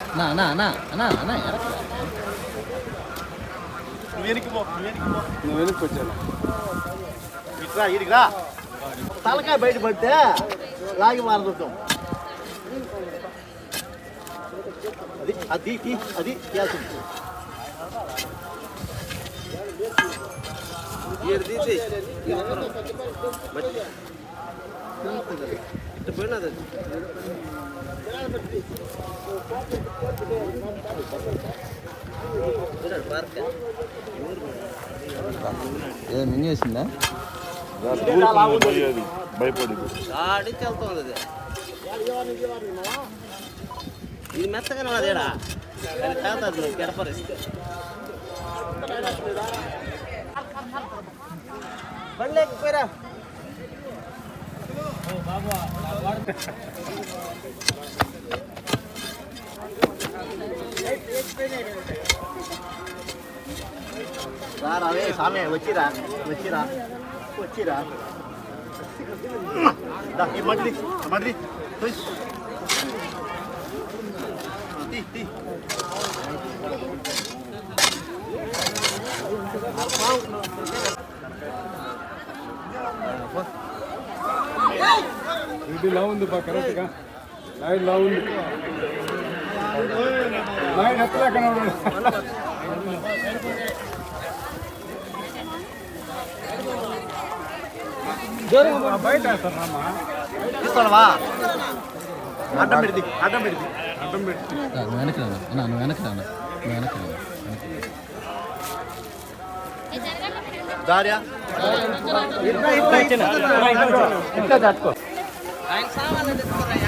அண்ணா அண்ணா அண்ணா அண்ணா அண்ணா இறக்கல வேலைக்கு போ வேலைக்கு போ. நீ வேலைக்கு போச்சல இருக்கா இருக்கா தலக்காய் பைட் பட்டு ராகி மாறதுக்கும் அது அதி டி அதி யாசும் ये दी थी ये करो ఏ మింగేసిందా భయపడి ఆడికి వెళ్తుంది అది ఇది మెత్తగానే ఉన్నది ఈడ కాదు నువ్వు గడపరిస్తే బండి రావే సామే వచ్చిరా వచ్చిరా వచ్చిరా దా, ఈ మడ్డి మడ్డి తోయ్. తీ, తీ. ఇది లా ఉంది బా కరెక్ట్గా లైన్ లా ఉంది లైన్ ఎత్తలేక బయట అడ్డం పెడితే అడ్డం పెడితే అడ్డం పెట్టి నువ్వు వెనక్కి రానా నువ్వు వెనక్కి రానా నువ్వు వెనక్కి రానా దార్యా ఆయన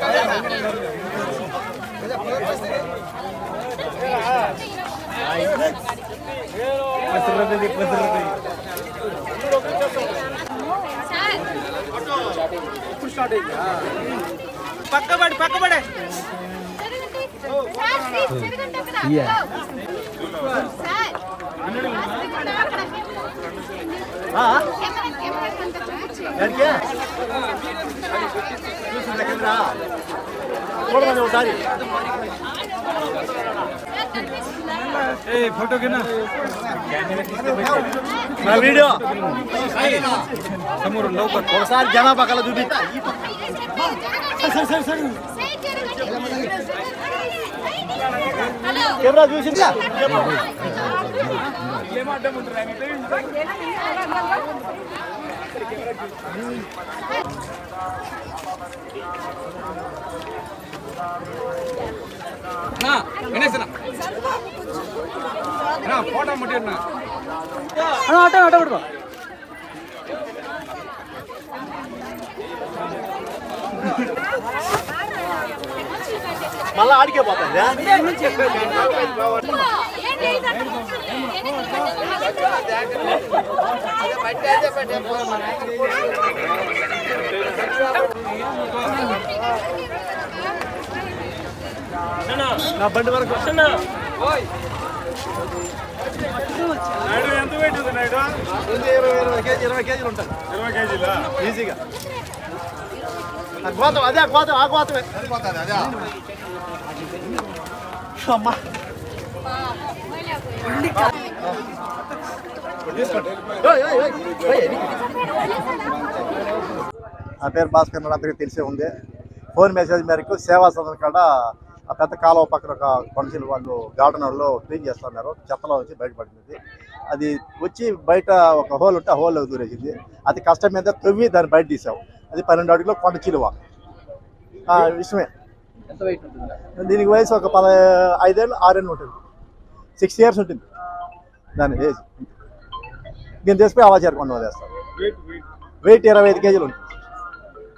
సామాన్లు తెచ్చుకోరయ్యా వెళ్ళిపోండి పక్కబడి పక్కబడే. ఆ? ఎక్కడికి చూసిన దగ్గర చూడమని ఒకసారి ఫోటో కింద నా వీడియో తమ్ముడు లోపల ఒకసారి జనాభా కల చూపిస్తా కెమెరా చూసిందా ఫోటో ముట్టినా మళ్ళా ఆడికే పోతుంది నా బండి వరకు. నాయుడు ఎంత వెయిట్ ఉంది నాయుడు? ఇరవై ఇరవై కేజీ ఇరవై కేజీలు ఉంటాయి. ఇరవై కేజీలా? ఈజీగా. గోతం అదే ఆ గోతం ఆ. గోతమే అమ్మా నా పేరు భాస్కర్ అందరికీ తెలిసే ఉంది. ఫోన్ మెసేజ్ మేరకు సేవా సదన్ కాడ ఆ పెద్ద కాలువ పక్కన ఒక మనుషులు వాళ్ళు గార్డెన్ వాళ్ళు క్లీన్ చేస్తున్నారు. చెత్తలో వచ్చి బయటపడింది. అది వచ్చి బయట ఒక హోల్ ఉంటే ఆ హోల్లో దూరేసింది. అది కష్టం మీద తవ్వి దాన్ని బయట తీసాం. అది పన్నెండు అడుగులో కొండ చిలువ. ఆ, విషయమే. ఎంత వెయిట్ ఉంటుంది? దీనికి వయసు ఒక పద ఐదేళ్ళు ఆరేళ్ళు ఉంటుంది. సిక్స్ ఇయర్స్ ఉంటుంది. దాని ఏజ్ దీన్ని తెచ్చిపోయి అలా చేరుకుండా వదిలేస్తారు. వెయిట్ ఇరవై ఐదు కేజీలు ఉంటుంది.